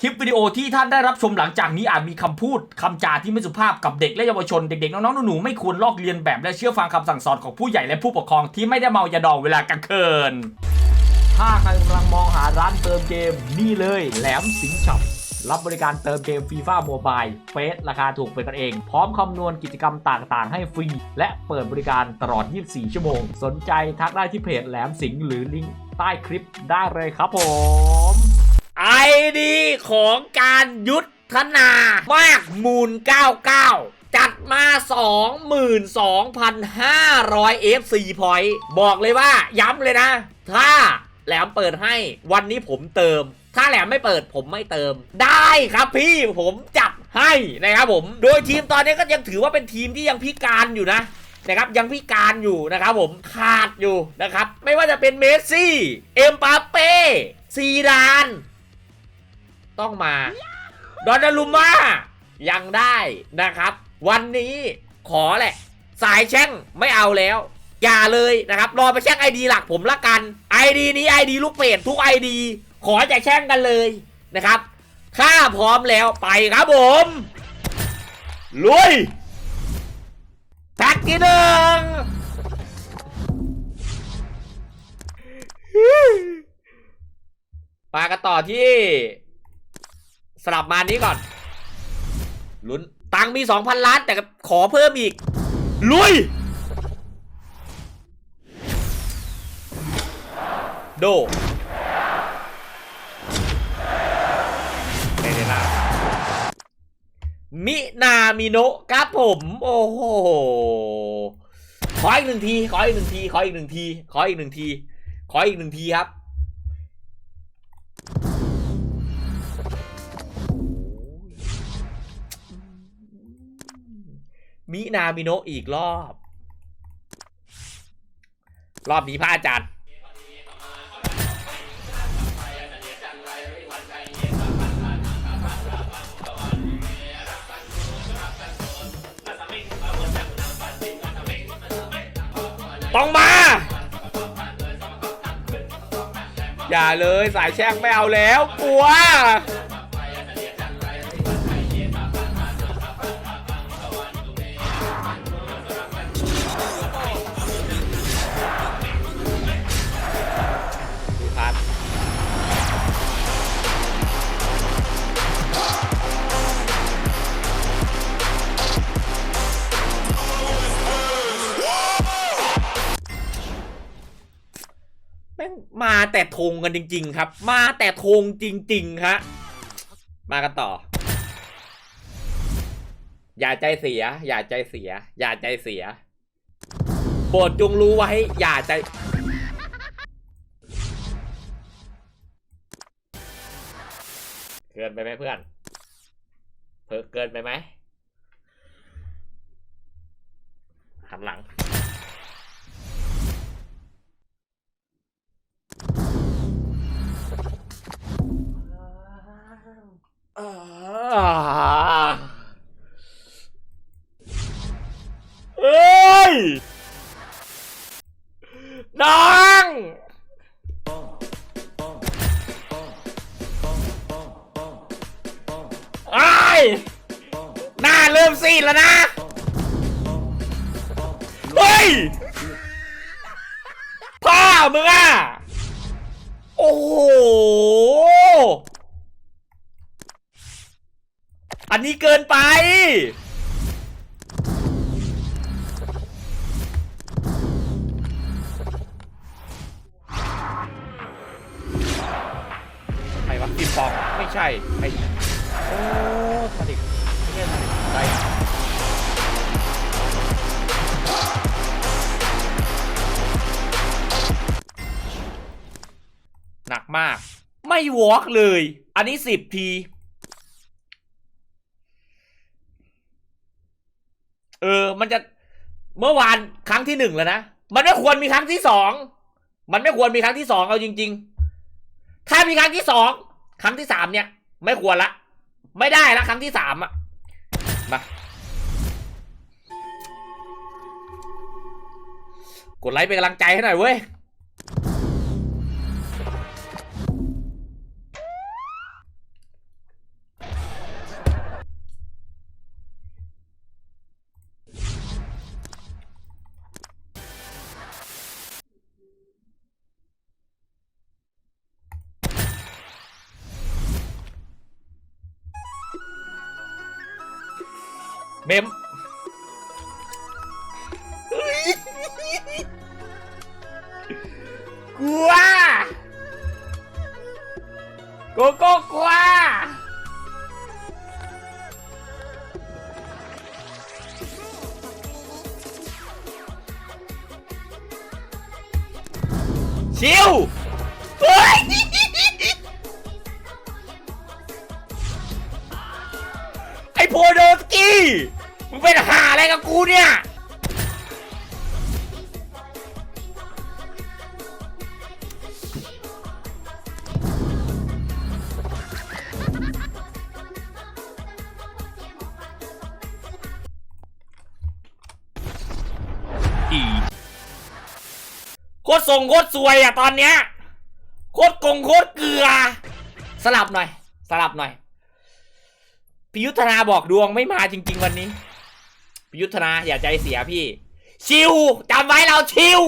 คลิปวิดีโอที่ท่านได้รับชมหลังจากนี้อาจมีคำพูดคำจาที่ไม่สุภาพกับเด็กและเยาวชน เด็กๆ น้องๆ หนูๆ ไม่ควรลอกเลียนแบบและเชื่อฟังคำสั่งสอนของผู้ใหญ่และผู้ปกครองที่ไม่ได้เมายาดองเวลากลางคืน ถ้าใครกำลังมองหาร้านเติมเกมนี่เลยแหลมสิงห์ช็อปรับบริการเติมเกมฟีฟ่าโมบายเฟสราคาถูกเป็นกันเอง พร้อมคำนวณกิจกรรมต่างๆ ให้ฟรี และเปิดบริการตลอด 24 ชั่วโมง สนใจทักได้ที่เพจแหลมสิงห์หรือลิงก์ใต้คลิปได้เลยครับผม ไอดีของการยุทธนามากมูล 99 จัดมา 22,500 FC พอยต์บอกเลยว่าย้ำเลยนะ ถ้าแหลมเปิดให้วันนี้ผมเติม ถ้าแหลมไม่เปิดผมไม่เติม ได้ครับพี่ผมจับให้นะครับผม โดยทีมตอนนี้ก็ยังถือว่าเป็นทีมที่ยังพิการอยู่นะนะครับยังพิการอยู่นะครับผมขาดอยู่นะครับ ไม่ว่าจะเป็นเมสซี่ เอ็มปาเป้ซีดาน ต้องมาดอนนารุมายังได้นะครับ วันนี้ขอแหละ สายแช่งไม่เอาแล้ว อย่าเลยนะครับ รอไปแช่งไอดีหลักผมละกันไอดีนี้ไอดีลูกเพจทุกไอดีขอจะแช่งกันเลยนะครับข้าพร้อมแล้วไปครับผมลุยแพ็กที่หนึ่งปากันต่อที่ สลับมานี้ก่อนลุ้นตังค์มี 2,000 ล้าน แต่ก็ขอเพิ่มอีก ลุย โดเนเนล่ามินามิโนะครับผม โอ้โห ขออีกหนึ่งที ขออีกหนึ่งที ขออีกหนึ่งที ขออีกหนึ่งที ขออีกหนึ่งทีครับ มินามิโนอีกรอบ รอบนี้พระอาจารย์ต้องมา อย่าเลยสายแช่งไม่เอาแล้ว กลัว แต่ธงกันจริง ๆ ครับ มาแต่ธงจริงๆฮะมากันต่อ อย่าใจเสีย อย่าใจเสีย อย่าใจเสียโปรดจงรู้ไว้ อย่าใจ เกินไปไหมเพื่อนเพิ่เกินไปไหมหันหลัง เอ้ยน้องไอ้ยหน้าเริ่มซีดแล้วนะ เฮ้ย พ่อมึงอะ โอ้โห อันนี้เกินไป ใครวะกิมปองไม่ใช่ไอ้โอ้มาดิไม่ใช่มาดิไปหนักมาก ไม่วอล์กเลย อันนี้สิบที ออ มันจะเมื่อวานครั้งที่หนึ่งแล้วนะ มันไม่ควรมีครั้งที่สอง มันไม่ควรมีครั้งที่สองเอาจริง ๆ ถ้ามีครั้งที่สอง ครั้งที่สามเนี่ย ไม่ควรละ ไม่ได้ละครั้งที่สามอะมา กดไลค์เป็นกำลังใจให้หน่อยเว้ย เมมเฮ้ยกลัวโกโก้กลัวชิว โคตรทรงโคตรสวยอะตอนเนี้ยโคตรกงโคตรเกลือ สลับหน่อย สลับหน่อยพิยุทธนาบอกดวงไม่มาจริง ๆ วันนี้พิยุทธนาอย่าใจเสียพี่ ชิวจำไว้เราชิว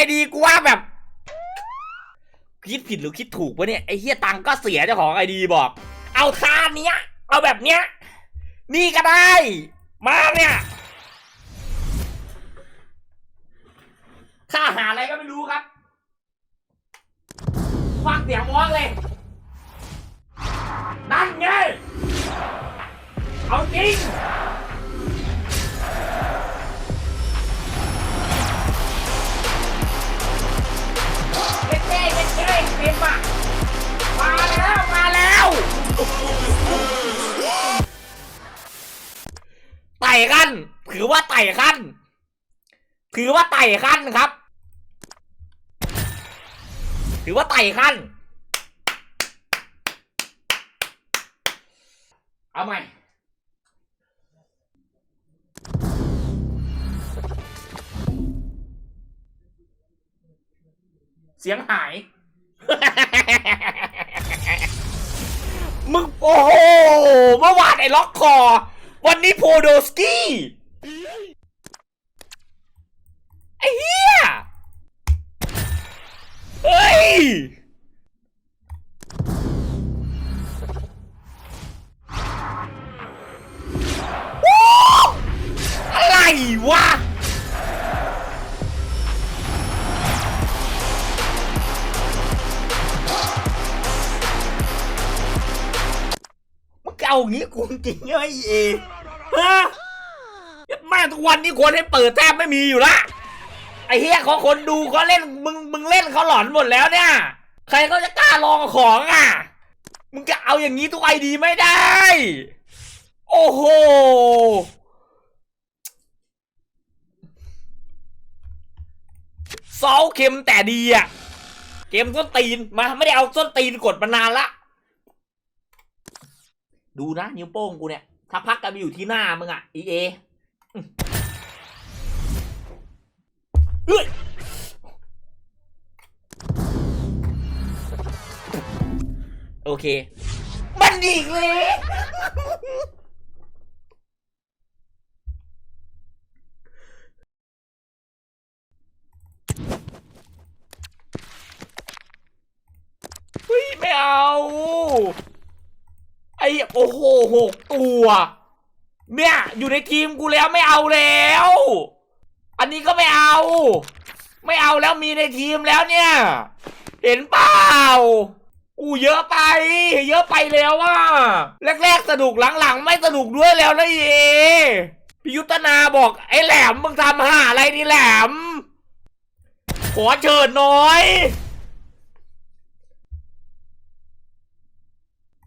ยเจ้าของไอดีกูว่าแบบ คิดผิดหรือคิดถูกวะเนี่ยไอ้เหี้ยตังก็เสียเจ้าของไอดีบอก เอาท่าเนี้ย เอาแบบเนี้ย นี่ก็ได้ มาเนี่ยค่าหาอะไรก็ไม่รู้ครับฟังเสียงมองเลย นั่นไง เอาจริง ก้เล่นมอะมาแล้วมาแล้วไต่ขั้นถือว่าไต่ขั้นถือว่าไต่ขั้นครับ ถือว่าไต่ขั้นเอาใหม่เสียงหาย มึงโอ้โหเมื่อวานไอ้ล็อกคอ วันนี้โพโดสกี้ ไอ้เหี้ย เฮ้ย อะไรวะ เอางี้กูจริงไอ้เอฮะแม่ทุกวันนี้คนให้เปิดแทบไม่มีอยู่ละไอ้เฮียเขาคนดูเขาเล่นมึงมึงเล่นเขาหลอนหมดแล้วเนี่ย ใครเขาจะกล้าลองของอะ มึงจะเอาอย่างนี้ทุกไอดีไม่ได้ โอ้โหซอลเค็มแต่ดีอะ เกมส้นตีนมาไม่ได้เอาส้นตีนกดมานานละ ดูนะ นิ้วโป้งกูเนี่ย ถ้าพักกันไปอยู่ที่หน้ามึงอะ อีเอเอ้ยโอเค มันอีกเลย เฮ้ย ไม่เอา ไอ้ โอ้โหหกตัว เนี่ยอยู่ในทีมกูแล้วไม่เอาแล้ว อันนี้ก็ไม่เอา ไม่เอาแล้วมีในทีมแล้วเนี่ย เห็นเปล่าอู้เยอะไป เยอะไปแล้วว่าแรกๆสนุกหลังๆ ไม่สนุกด้วยแล้วนะเยพิยุทธนาบอกไอ้แหลมมึงทำหาอะไรนี่แหลม ขอเชิญหน่อย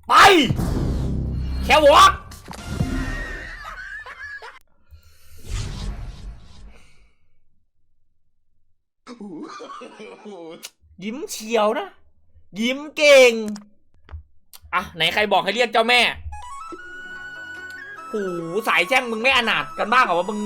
ไป แค่วอล์กยิ้มเฉียวนะ ยิ้มเก่ง อะ ไหนใครบอกให้เรียกเจ้าแม่ หูสายแช่งมึงไม่อนาถกันบ้างเหรอว่ามึง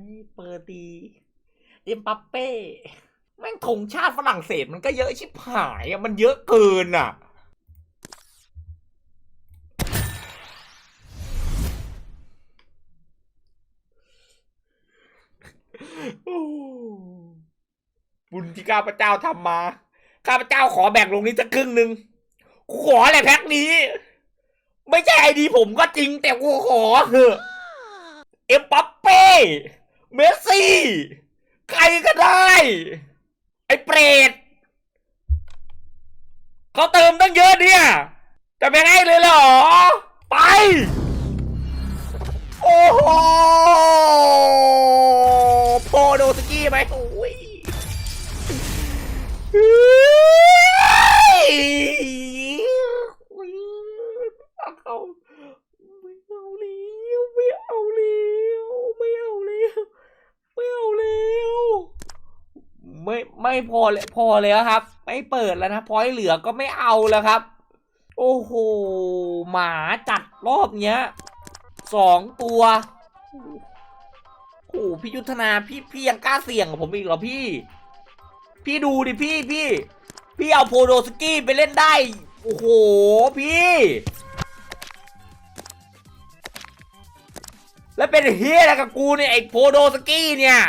ยเปิดดีเอ็มปัปเป้ แม่งธงชาติฝรั่งเศสมันก็เยอะชิบหายอะมันเยอะเกินอะ บุญที่ข้าพเจ้าทำมา ข้าพเจ้าขอแบ่งลงนี้สักครึ่งหนึ่งกูขอแหละแพ็คนี้ ไม่ใช่ไอดีผมก็จริงแต่กูขอเถอะ เอ็มปัปเป้ เมสซี่ ใครก็ได้ ไอ้เปรตเขาเติมตั้งเยอะเนี่ย จะไม่ให้เลยเหรอ ไป โอ้โห โพโดสกี้ไหมโอ้ยเฮ้ยอุ๊ยเอาเขาไม่เอาแล้วไม่เอาแล้วไม่เอาแล้วไม่เอาแล้ว ไม่พอเลยพอแล้วครับ ไม่เปิดแล้วนะพอยเหลือก็ไม่เอาแล้วครับ โอ้โห หมาจัดรอบเนี้ยสองตัวโอ้พี่ยุทธนาพี่พี่ยังกล้าเสี่ยงกับผมอีกเหรอพี่ พี่ดูดิพี่พี่ พี่เอาโพโดสกี้ไปเล่นได้ โอ้โห พี่ แล้วเป็นเฮียอะไรกับกูเนี่ยไอโพโดสกี้เนี่ย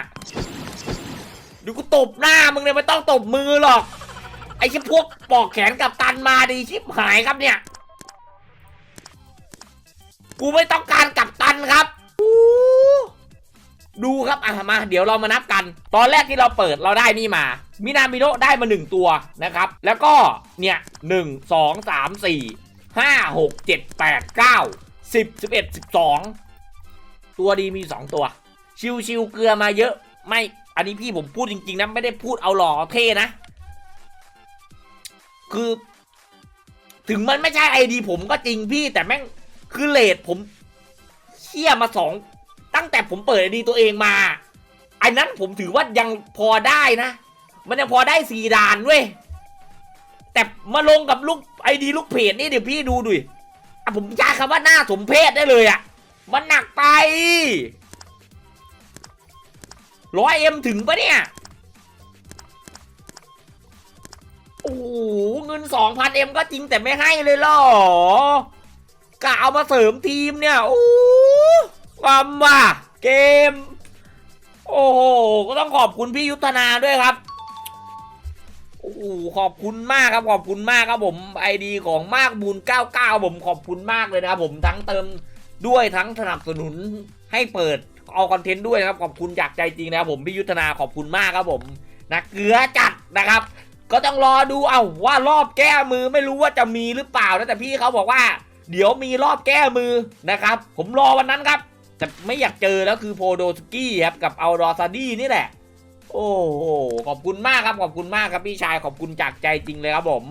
เดูกูตบหน้ามึงเนี่ยไม่ต้องตบมือหรอก ไอ้ชิพวกปอกแขนกับตันมาดีชิบหายครับเนี่ย กูไม่ต้องการกับตันครับดูครับอะมา เดี๋ยวเรามานับกัน ตอนแรกที่เราเปิดเราได้นี่มา มินามิโนะได้มาหนึ่งตัวนะครับ แล้วก็เนี่ยหนึ่งสองสามสี่ห้าหกเจ็ดแปดเก้าสิบสิบเอ็ดสิบสองตัวดีมีสองตัว ชิวชิวๆเกลือมาเยอะไม่ อันนี้พี่ผมพูดจริงๆนะไม่ได้พูดเอาหล่อเท่นะ คือ ถึงมันไม่ใช่ไอดีผมก็จริงพี่แต่แม่งคือเลทผมเชี่ยมาสองตั้งแต่ผมเปิดไอดีตัวเองมาไอ้นั้นผมถือว่ายังพอได้นะ มันยังพอได้สี่ด่านเว้ยแต่มาลงกับลูกไอดีลูกเพจนี่เดี๋ยวพี่ดูดุยอะผมใช้คำว่าหน้าสมเพศได้เลยอะ่ะ มันหนักไป ร้อยเอ็มถึงปะเนี่ย โอ้โหเงินสองพันเอ็มก็จริงแต่ไม่ให้เลยเหรอกะเอามาเสริมทีมเนี่ย โอ้ความว่าเกม โอ้โห ก็ต้องขอบคุณพี่ยุทธนาด้วยครับโอ้โหขอบคุณมากครับขอบคุณมากครับผมไอดีของมากบุญ99 ผมขอบคุณมากเลยนะครับผมทั้งเติมด้วยทั้งสนับสนุนให้เปิด เอาคอนเทนต์ด้วยนะครับ ขอบคุณจากใจจริงนะครับผมพี่ยุทธนาขอบคุณมากครับผมนะเกลือจัดนะครับ ก็ต้องรอดูเอาว่ารอบแก้มือไม่รู้ว่าจะมีหรือเปล่านะแต่พี่เขาบอกว่า เดี๋ยวมีรอบแก้มือนะครับ ผมรอวันนั้นครับ แต่ไม่อยากเจอแล้วคือโพโดสกี้ครับกับเอาดอซาดี้นี่แหละโอ้โหขอบคุณมากครับขอบคุณมากครับพี่ชายขอบคุณจากใจจริงเลยครับผม